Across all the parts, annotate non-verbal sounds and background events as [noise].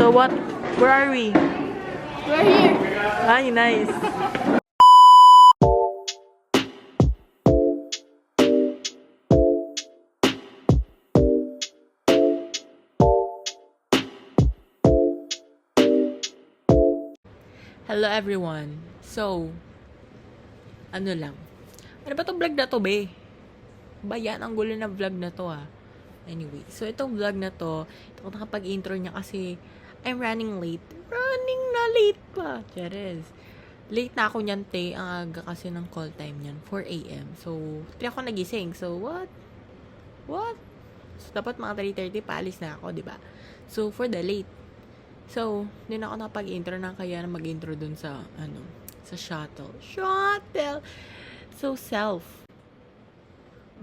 So what? Where are we? We're here. Ay, nice. Hello everyone. So, ano lang. Ano ba tong vlog na to, be? Ba yan, ang gulo na vlog na to, ah. Anyway, so itong vlog na to, ito ko nakapag-intro niya kasi I'm running late. Running na late pa. Cheres. Late na ako niyan, te. Ang aga kasi ng call time niyan. 4 a.m. So, 3 ako nagising. So, what? What? So, dapat mga 3.30 paalis na ako, di ba? So, for the late. So, hindi na ako nakapag-intro na kaya na mag-intro dun sa, ano, sa shuttle. Shuttle! So, self.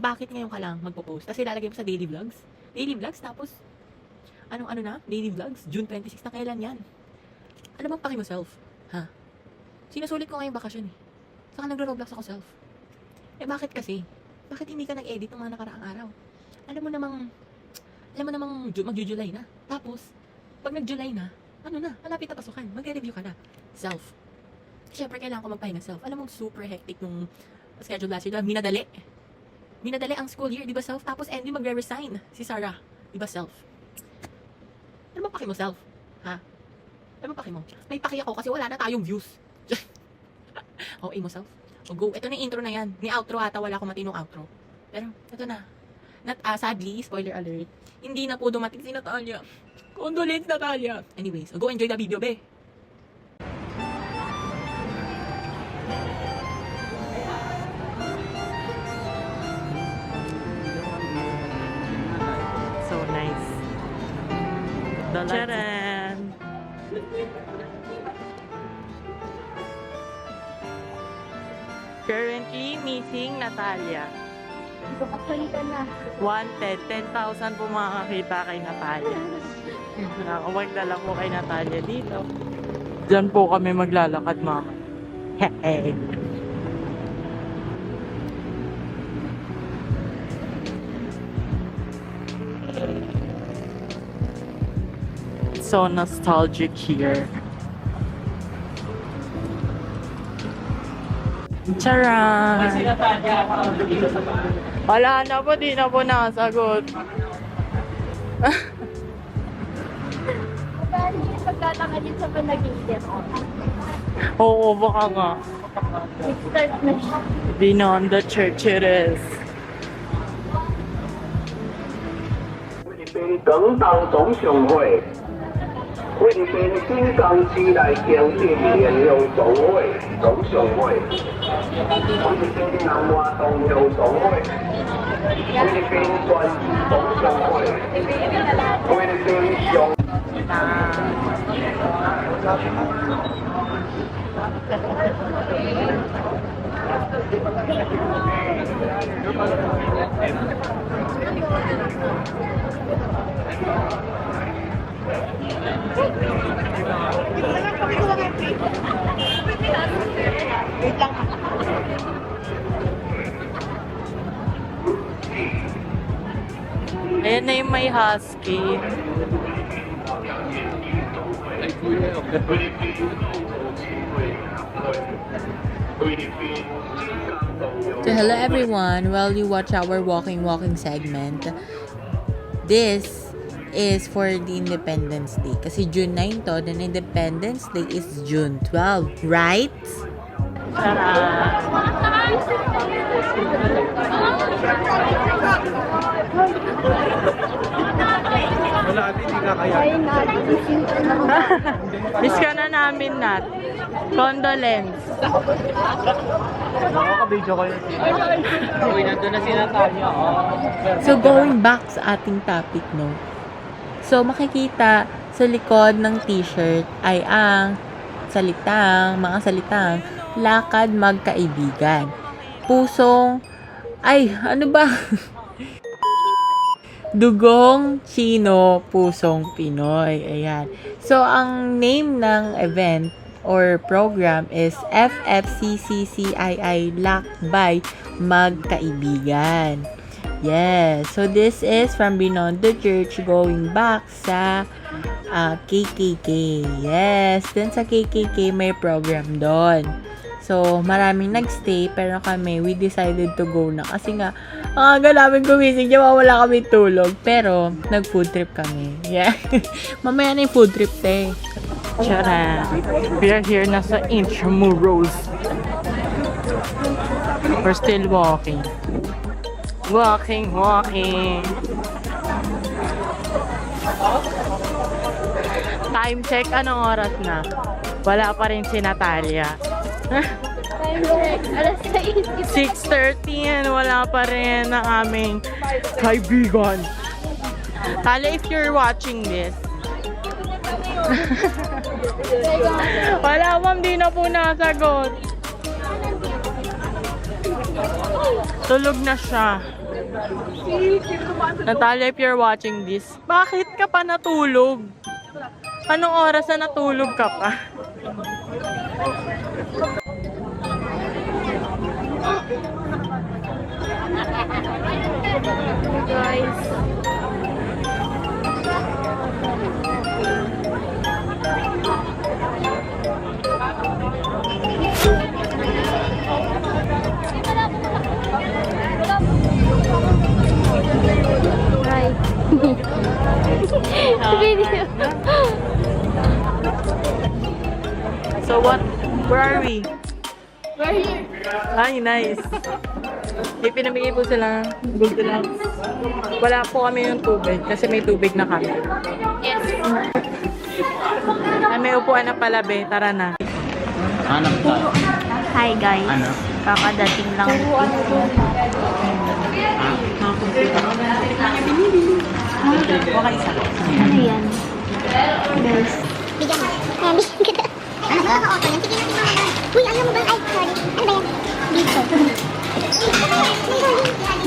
Bakit ngayon ka lang magpo-post? Kasi lalagay mo sa daily vlogs. Daily vlogs, tapos, anong ano na? Daily vlogs? June 26 na kailan yan? Ano bang paki mo? Ha? Sinusulit ko ngayong bakasyon eh. Saka nagro-roblox ako self. Eh bakit kasi? Bakit hindi ka nag-edit ng mga nakaraang araw? Alam mo namang, alam mo namang Ju- mag-July na. Tapos, pag nag-July na, ano na, malapit na pasukan. Magre-review ka na. Self. Siyempre, kailangan ko magpahinga self. Alam mo, super hectic nung schedule last year. Minadali. Minadali ang school year, di ba self? Tapos, Andy magre-resign. Si Sarah. Di ba self? Ano ba paki mo self? Ha? Ano ba paki mo? May paki ako kasi wala na tayong views. [laughs] oh, mo self. O go. Ito na yung intro na yan. Ni outro ata, wala akong matinong outro. Pero, ito na. Not, ah, sadly, spoiler alert, hindi na po dumating si Natalia. Condolence, Natalia. Anyways, go enjoy the video, be. Charan! Currently missing Natalia. Kapalitan na. Wanted, 10,000 po makakita kay Natalia. Nakawag na lang po kay Natalia dito. Diyan po kami maglalakad, mama. Hehe. so nostalgic here. Charan! Wala na po, di na po nakasagot. Dahil yung pagtataka [laughs] din sa panaginip. Oo, baka nga. Nag-start na siya. Beyond the church it is. 菲律宾广东总商会， 菲律宾新港市内经济联用总会总商会，菲律宾南华东洋总会，菲律宾专总商会，菲律宾上。 Ayan na yung may husky. So hello everyone, while you watch our walking walking segment, this is for the Independence Day. Kasi June 9 to, then Independence Day is June 12, right? Ka. Miss ka na namin, Nat. Condolence. Nakaka-video ko yun. Uy, nandun na si Natalia. Oh. So, going back sa ating topic, no? So, makikita sa likod ng t-shirt ay ang salitang, mga salitang, lakad magkaibigan. Pusong, ay, ano ba? [laughs] Dugong Chino, Pusong Pinoy. Ayan. So, ang name ng event or program is FFCCCII Lakbay Magkaibigan. Yes. So, this is from the Church going back sa ah, KKK. Yes, dun sa KKK may program doon. So, maraming nagstay, pero kami, we decided to go na. Kasi nga, ang aga namin gumising, di wala kami tulog. Pero, nag-food trip kami. Yeah. [laughs] Mamaya na yung food trip, te. Tara. We are here na sa Intramuros. We're still walking. Walking, walking. Time check, anong oras na? Wala pa rin si Natalia. Time check. Alas 6. 6.30 and wala pa rin ang aming kaibigan. Tala, if you're watching this, [laughs] wala ma'am, di na po nasagot. Tulog na siya. Natalia, if you're watching this, bakit ka pa natulog? Anong oras na natulog ka pa? [laughs] Guys. Where are we? We're here. Ay, nice. May pinamigay po sila Goldilocks. Wala po kami yung tubig kasi may tubig na kami. Yes. Ay, may upuan na pala, be. Tara na. Hanap tayo. Hi guys. Ano? Kakadating lang. Ano yan? Guys. Bigyan bigyan kita. Ano ba? Oo, yan. Sige natin mga Uy, alam mo ba? Ay, sorry. Ano ba yan? Dito.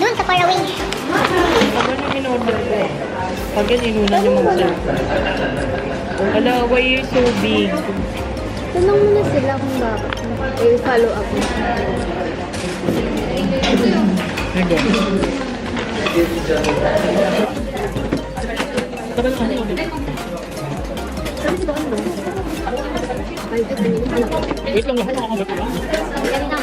Doon sa far away. Ano yung in-order ko? Pag yan, inunan yung mga Hello, why you so big? Tanong mo na sila kung bakit. Eh, follow up mo. Wait lang, ako nakakagat lang. Yan na.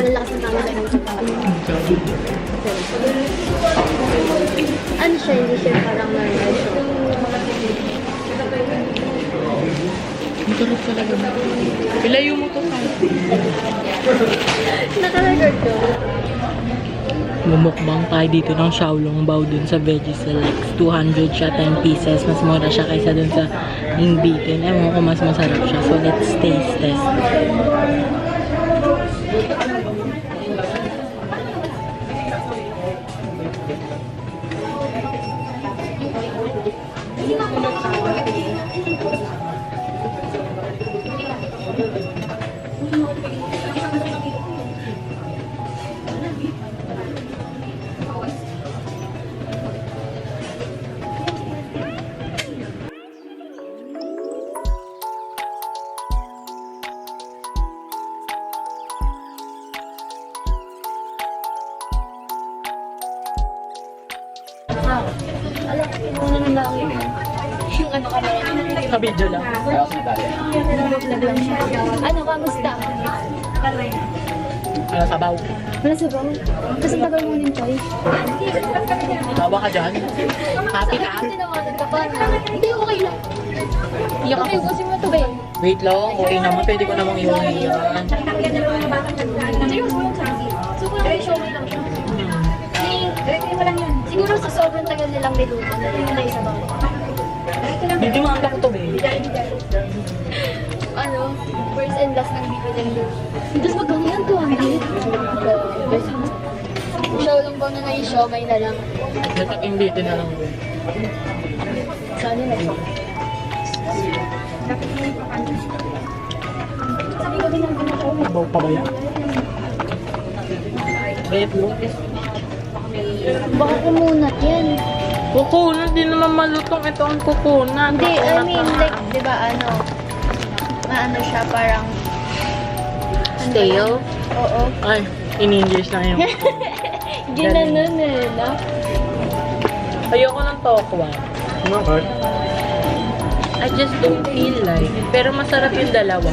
Malalakas ang tama sa. Ano siya? Hindi siya parang normal siya. Ang sarap talaga. Ilayo mo to, Kai. Naka-record to. Mumukbang tayo dito ng Xiaolong Bao dun sa Veggie Selects. 200 siya, 10 pieces. Mas mura siya kaysa dun sa Ingbitin. Ewan ko mas masarap siya. So, let's taste test. Rin. Video lang. Vlog lang siya. Ano, kamusta? Ano, sabaw. Wala sa bawo. Kasi ang tagal mo din, Choy. Tawa ka dyan. Happy ka? Hindi naman, ka pa. Hindi, okay lang. Iyak ako. kasi mo ito, be. Wait lang. Okay naman. Pwede ko namang iwan yan. Yun. Siguro sa sobrang tagal nilang niluto, nalito na isa ba? Hindi mo ang to, be. Ano, first and last ng bibili ng luto. Tapos magkano yan, 200? Show lang ba na na show, may na lang. Natag-invite na lang. Saan yun eh? Sabi ko din ang ginagawa. Sabaw pa ba yan? Bet mo. Baka kumunat yan. Kukunat, di naman malutong. Ito ang kukunat. Hindi, I mean, like, di ba, ano, maano siya, parang, ano Stale? Oo. Ay, in English na yun. [laughs] Ginanon eh, no? Ayoko ng tokwa. Bakit? I just don't feel like. Pero masarap yung dalawa.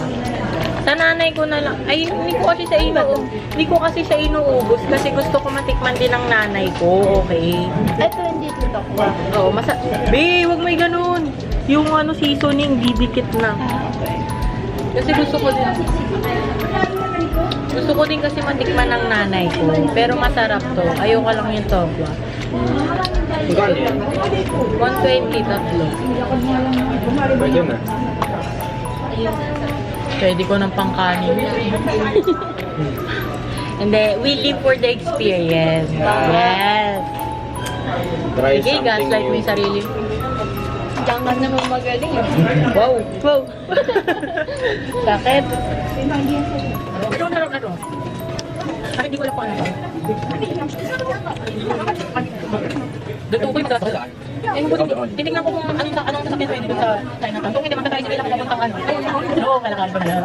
Sa nanay ko na lang. Ay, hindi ko kasi siya inu Hindi ko kasi siya inuubos kasi gusto ko matikman din ng nanay ko. Okay. Ito hindi Oo, masa... Be, wag may ganun. Yung ano seasoning, didikit na. Kasi gusto ko din. Gusto ko din kasi matikman ng nanay ko. Pero masarap to. Ayoko lang yung tokwa. Magkano yan? 120 tatlo. Pwede na. Pwede ko ng pangkanin. [laughs] Hindi, we live for the experience. Yes. Try Sige, something gaslight mo new. yung sarili. Diyan ka naman magaling eh. Wow. Wow. [laughs] Bakit? Ito na lang ano. Ay, hindi ko alam kung ano. Dito ko yung masasakit. Eh, kung titignan ko kung anong, anong sasakyan pwede doon sa Chinatown. Kung hindi naman tayo sila papuntang ano. Oo, kailangan pa nila.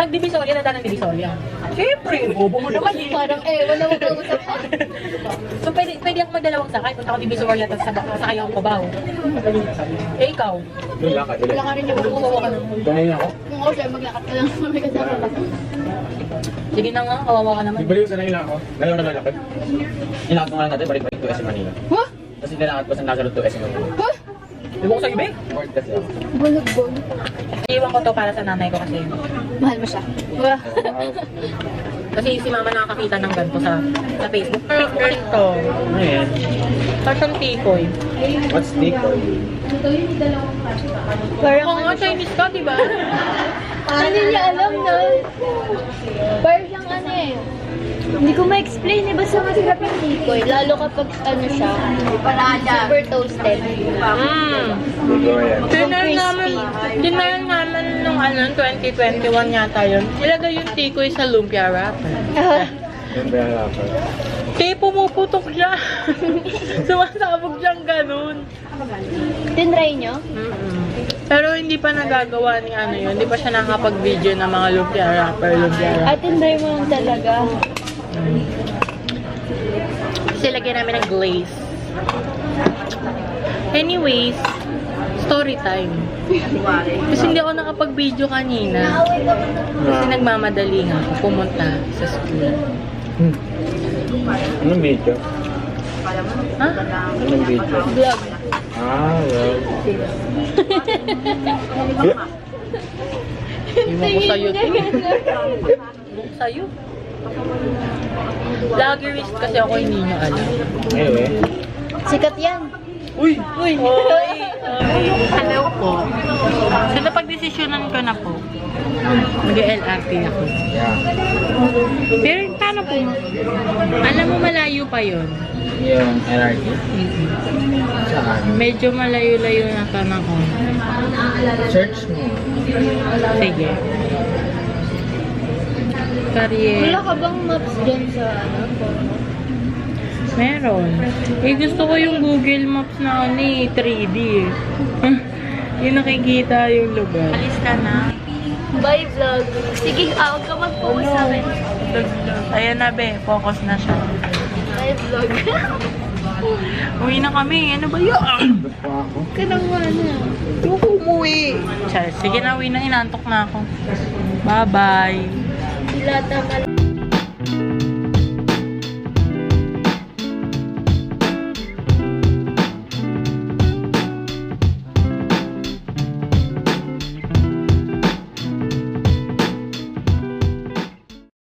Pag Divisoria, nandaan ng Divisoria. Siyempre, bobo mo naman eh. Parang eh, wala mo kang usapan. [laughs] So, pwede, pwede ako magdalawang sakay. Punta ako Divisoria, tapos sa, sakay ako Cubao. Eh, ikaw? Lakad ulit. Wala ka rin yung kukuha ka ng... Kaya ako. Kung ako siya, maglakad ka lang may kasama ka. Sige na nga, kawawa ka naman. Nagbaliw sa nila ako. Ngayon na lalakad. Inakot ko nga natin, balik-balik to SM Manila. Huh? Tapos nilalakad ko sa Nazareth to SM Manila. Huh? Iwan ko sa ibe. Bored kasi ako. Bulog-bulog. Iwan ko to para sa nanay ko kasi. Mahal mo siya. Kasi si mama nakakakita ng ganito sa sa Facebook. Pero ito, Ano yan? parang tikoy. What's Nicole? Parang Kung nga Chinese ka, di ba? Hindi niya alam na. Parang siyang ano eh. Hindi ko ma-explain eh. Basta masarap yung tikoy. Lalo kapag ano siya. Super toasted. Mm. Dinner namin, dinner namin nung ano, 2021 yata yun. Ilagay yung tikoy sa lumpia wrapper. Yung lakad? [laughs] Kaya pumuputok siya. [laughs] Sumasabog siyang ganun. Tinry nyo? Mm-mm. Pero hindi pa nagagawa ni ano yun. Hindi pa siya nakapag-video ng mga lumpia wrapper, lumpia wrapper. At tinry mo lang talaga. Kasi lagyan namin ng glaze. Anyways, story time. Kasi hindi ako nakapag-video kanina. Kasi nagmamadali nga ako pumunta sa school. Hmm. Anong video? Ha? Anong video? Vlog. Ah, well. [laughs] Iwan ko sa'yo to. Iwan ko sa'yo. Vloggerist kasi ako hindi nyo alam. Anyway. Sikat yan. Uy! Uy! Uy! Hello po. So, napag-desisyonan ko na po. Mag-LRT ako. Yeah. Pero paano po? Alam mo malayo pa yon. Yung LRT? Saan? Medyo malayo-layo na ka na ko. Search mo. Sige. Career. Wala ka bang maps dyan sa ano? Meron. Eh, gusto ko yung Google Maps na ano eh, 3D eh. [laughs] yung nakikita yung lugar. Alis ka na. Bye vlog. Sige, ah, huwag ka mag-focus sa akin. Ayan na be, focus na siya. Bye vlog. [laughs] Uwi na kami, ano ba yun? Kanawa na. Yung umuwi. Sige na, uwi na, inantok na ako. Bye-bye. Sila tama